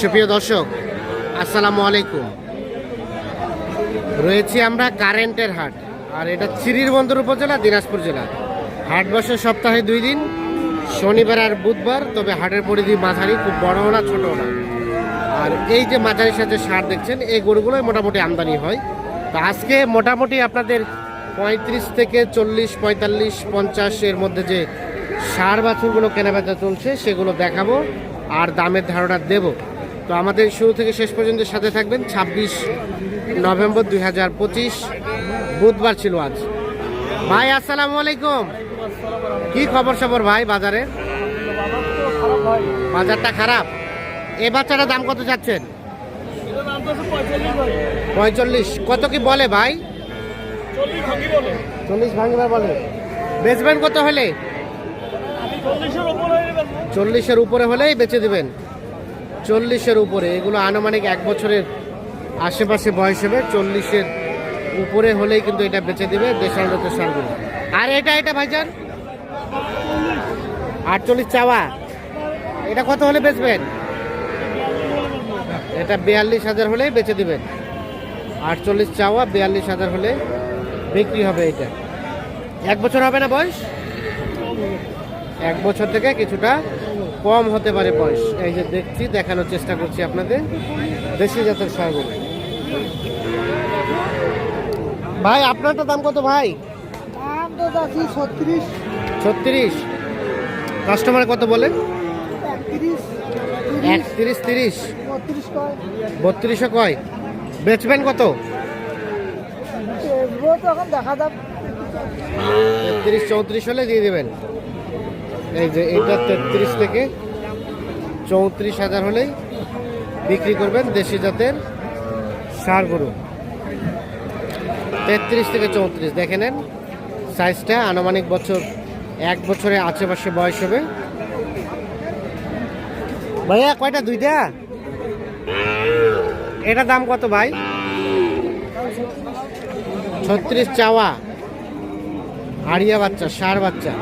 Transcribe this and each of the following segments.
সুপ্রিয় দর্শক, আসসালামু আলাইকুম। রয়েছি আমরা কারেন্টের হাট, আর এটা চিরিরবন্দর উপজেলা, দিনাজপুর জেলা। হাট বসে সপ্তাহে দুই দিন, শনিবার আর বুধবার, তবে হাটের পরিধি মাঝারি, খুব বড় না, ছোট না। আর এই যে মাঝারির সাথে সার দেখছেন, এই গরুগুলোই মোটামুটি আমদানি হয়। তো আজকে মোটামুটি আপনাদের পঁয়ত্রিশ থেকে চল্লিশ, পঁয়তাল্লিশ পঞ্চাশের মধ্যে যে সার বাছুরগুলো কেনাবেচা চলছে, সেগুলো দেখাবো, আর দামের ধারণা দেব। তো আমাদের শুরু থেকে শেষ পর্যন্ত সাথে থাকবেন। ছাব্বিশ নভেম্বর দুই হাজার পঁচিশ, বুধবার ছিল আজ। ভাই, আসসালামু আলাইকুম। কি খবর সবর ভাই বাজারে? বাজারটা খারাপ। এ বাচ্চাটার দাম কত যাচ্ছেন পঁয়তাল্লিশ। কত কি বলে ভাই? চল্লিশ ভাঙবে বলে। বেচবেন কত হলে? চল্লিশের উপরে হলেই বেচে দিবেন। চল্লিশের উপরে, এগুলো আনুমানিক এক বছরের আশেপাশে বয়স হবে, চল্লিশের উপরে হলেই কিন্তু এটা বেচে দেবে দেশের লোকের সারগুলো আর এটা এটা ভাইজান? আটচল্লিশ চাওয়া। এটা কত হলে বেচবেন? এটা বিয়াল্লিশ হাজার হলেই বেচে দেবেন। আটচল্লিশ চাওয়া, বিয়াল্লিশ হাজার হলে বিক্রি হবে এটা। এক বছর হবে না বয়স? এক বছর থেকে কিছুটা কম হতে পারে বয়স। এই যে দেখছি দেখানোর চেষ্টা করছি আপনাদের। দেশি জাতের সারগুলো ভাই আপনারটা দাম কত ভাই? দাম তো যাচ্ছি ছত্রিশ। ছত্রিশ। কাস্টমার কত বলে? একত্রিশ একত্রিশ তিরিশ। বত্রিশও কয়। বেচবেন কত? দেখা যাক। তেত্রিশ চৌত্রিশ হলে দিয়ে দেবেন। এই যে এটা তেত্রিশ থেকে চৌত্রিশ হাজার হলেই বিক্রি করবেন দেশি জাতের সার গরু। তেত্রিশ থেকে চৌত্রিশ, দেখে নেন সাইজটা, আনুমানিক বছর, এক বছরে আশেপাশে বয়স হবে। ভাইয়া, কয়টা, দুইটা? এটা দাম কত ভাই? ছত্রিশ চাওয়া। আড়িয়া বাচ্চা, সার বাচ্চা।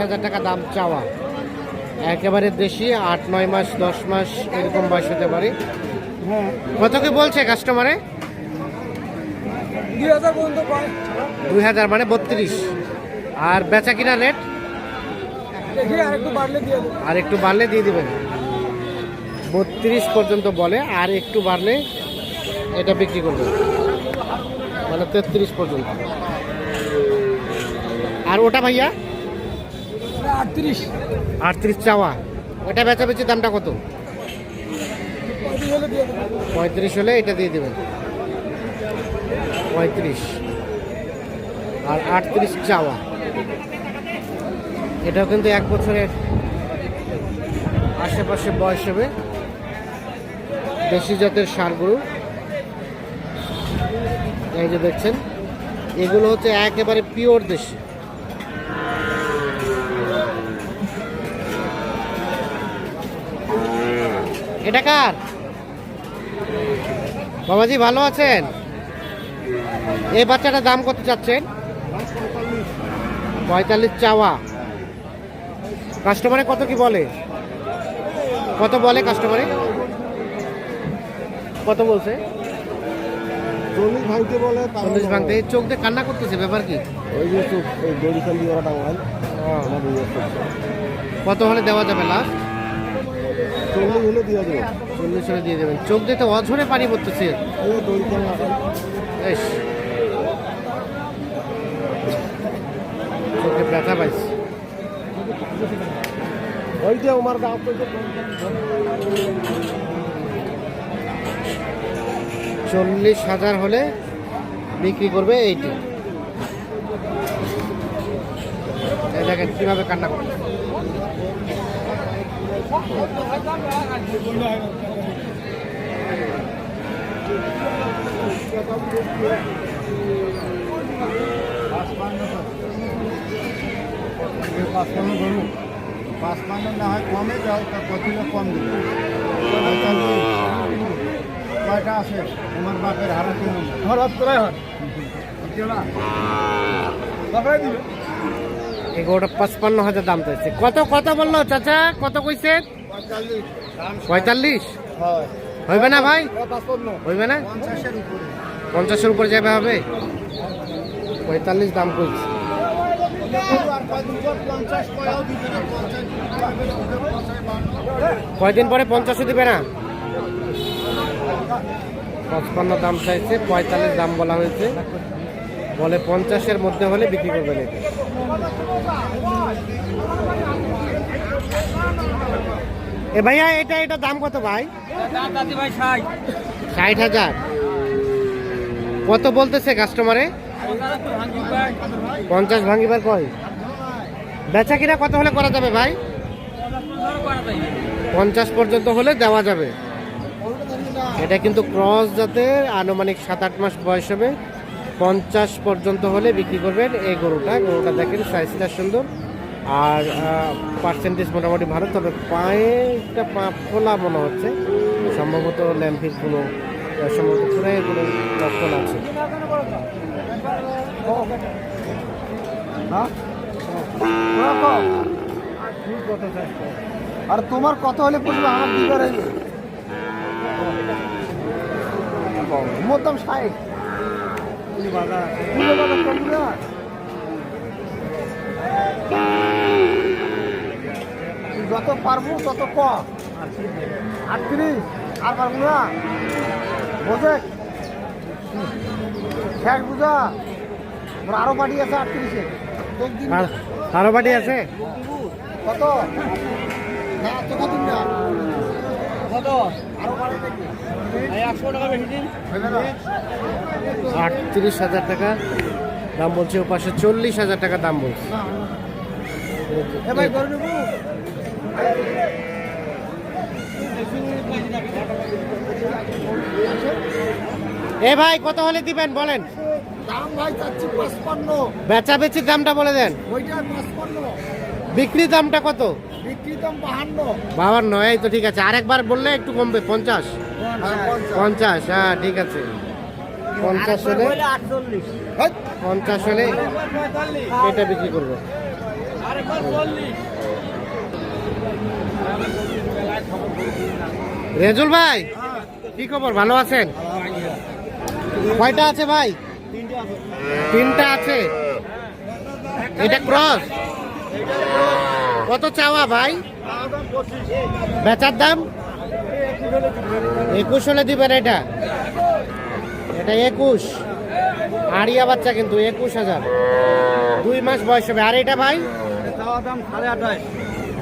হাজার টাকা দাম চাওয়া। একেবারে দেশি আট নয় মাস দশ মাস এরকম বয়স হতে পারে। হ্যাঁ। কত কি বলছে কাস্টমারে দুই হাজার মানে বত্রিশ। আর বেচা কিনা রেট আর একটু বাড়লে দিয়ে দেবো। আর একটু বাড়লে দিয়ে দিবেন। বত্রিশ পর্যন্ত বলে আর একটু বাড়লে এটা বিক্রি করবে মানে তেত্রিশ পর্যন্ত। আর ওটা ভাইয়া? আটত্রিশ। আটত্রিশ চাওয়া। ওটা বেচা বেচি দামটা কত? পঁয়ত্রিশ হলে এটা দিয়ে দেবেন। পঁয়ত্রিশ। আর আটত্রিশ চাওয়া। এটাও কিন্তু এক বছরের আশেপাশে বয়স হবে। দেশি জাতের সার গরু। এই যে দেখছেন এগুলো হচ্ছে একেবারে পিওর দেশি। এটা কার? বাবাজি ভালো আছেন? এই বাচ্চাটার দাম কত চাচ্ছেন? পঁয়তাল্লিশ চাওয়া। কাস্টমারে কত কি বলে? কত বলে কাস্টমারে কত বলছে? চল্লিশ ভাঙতে বলে চল্লিশ ভাঙতে। চোখ দিয়ে কান্না করতেছে ব্যাপার কি? ওই যে চোখ ওই দড়ি ওরা টাঙ্গাল কত হলে দেওয়া যাবে লাস্ট চল্লিশ হলে দিয়ে দেবো। চল্লিশ হলে দিয়ে দেবেন। চোখ দিয়ে তো অঝরে পানি পড়তেছে বেশ চোখে ব্যথা পাইছে। ওই আমার গাঁ চল্লিশ হাজার হলে বিক্রি করবে এইটি। এই দেখেন কীভাবে কান্না করে পাঁচ পান্ন ধরুন পাঁচ পান্ন না হয় কমে যাও তা কতটা কম দেবে কয়টা আছে আমার বাপের হারা তিন আমার হাত তোলাই হয় এগারোটা পাঁচপান্ন হাজার দাম চাইছে। কত কত বলল চাচা? কত কইছে? পঁয়তাল্লিশ। হইবে না ভাই? হইবে না? পঞ্চাশের উপরে। যাবে হবে? পঁয়তাল্লিশ দাম করছি আর কয়দিন পর পঞ্চাশ দিবে না পঞ্চাশ পঞ্চাশ কয়দিন পরে পঞ্চাশও দিবে না? পঁচপান্ন দাম চাইছে পঁয়তাল্লিশ দাম বলা হয়েছে। বলে পঞ্চাশের মধ্যে হলে বিক্রি করবেন এটা এ ভাইয়া, এটা এটা দাম কত ভাই? ষাট হাজার। কত বলতেছে কাস্টমারে পঞ্চাশ ভাঙিবার কয় বেচা কিনা কত হলে করা যাবে ভাই? পঞ্চাশ পর্যন্ত হলে দেওয়া যাবে। এটা কিন্তু ক্রস জাতের, আনুমানিক সাত আট মাস বয়স হবে। পঞ্চাশ পর্যন্ত হলে বিক্রি করবেন এই গরুটা। গরুটা দেখেন সাইজটা সুন্দর। আর পার্সেন্টেজ মোটামুটি ভালো তবে পায়ে একটা পা ফোলা মনে হচ্ছে। সম্ভবত আহ, সম্ভবত পুরাই কোনো লক্ষণ আছে। আর তোমার কত হলে পড়বে আমার দিবার মোর দাম ষাট। যত পারব তত ক। আটত্রিশ আর পারব না। বোঝে শেষ বুঝা। আরও পার্টি আছে আটত্রিশে। আর বাটি আছে? কত? না তো কত কত? আটত্রিশ হাজার টাকা দাম বলছে ও পাশে চল্লিশ হাজার টাকা দাম বলছে। এ ভাই এ ভাই কত হলে দিবেন বলেন? দাম ভাই চাচ্ছি পাঁচপান্ন। বেচা বেচির দামটা বলে দেন। ওইটা পাঁচপান্ন। বিক্রি দামটা কত? বিক্রি দাম বাহান্ন। বাবার নয় এই তো ঠিক আছে। আরেকবার বললে একটু কমবে পঞ্চাশ? পঞ্চাশ। হ্যাঁ ঠিক আছে। পঞ্চাশ হলে পঞ্চাশ হলে এটা বিক্রি করব। রেজুল ভাই কি খবর? ভালো আছেন? কয়টা আছে ভাই? তিনটা আছে। এটা ক্রস? কত চাওয়া ভাই? বেচার দাম? একুশ হলে দিবেন এটা। এটা একুশ। আড়িয়া বাচ্চা কিন্তু একুশ হাজার। দুই মাস বয়স হবে। আর এটা ভাই?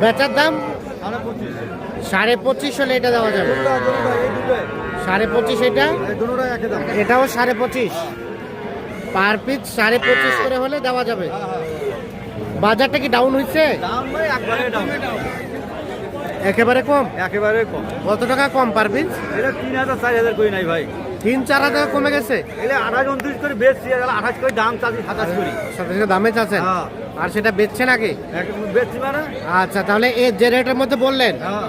বেচার দাম? সাড়ে পঁচিশ হলে এটা দেওয়া যাবে। সাড়ে পঁচিশ এটা? এটাও সাড়ে পঁচিশ। পার পিস সাড়ে পঁচিশ করে হলে দেওয়া যাবে। বাজারটা কি ডাউন হয়েছে একবারে কম? একেবারে কম। কত টাকা কম পার পিস এটা তিন হাজার চার হাজার করি নাই ভাই। তিন চার হাজার কমে গেছে? এটা আঠাশ উনত্রিশ করে বেচছি আর আঠাশ করে দাম চাচ্ছি সাতাশ করি। সাতাশ দামে চাচ্ছেন? হ্যাঁ। আর সেটা বেচছে নাকি বেচছি মানে? আচ্ছা তাহলে এই যে রেটের মধ্যে বললেন হ্যাঁ।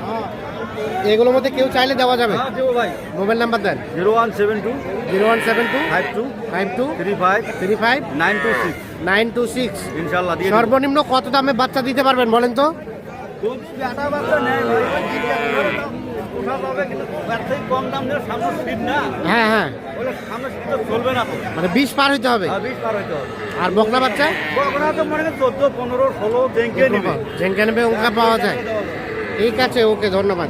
এগুলোর মধ্যে কেউ চাইলে দেওয়া যাবে। হ্যাঁ মোবাইল নাম্বার দেন। Zero one seven two zero one seven two five two five two three five three five nine two six. Nine two six. ইনশাল্লাহ সর্বনিম্ন কত দামে বাচ্চা দিতে পারবেন বলেন তো? হ্যাঁ হ্যাঁ। মানে বিশ পার হইতে হবে? আর বকনা বাচ্চা? ব্যাংকে নিবে। নেবে ওকে পাওয়া যায়। ঠিক আছে ওকে ধন্যবাদ।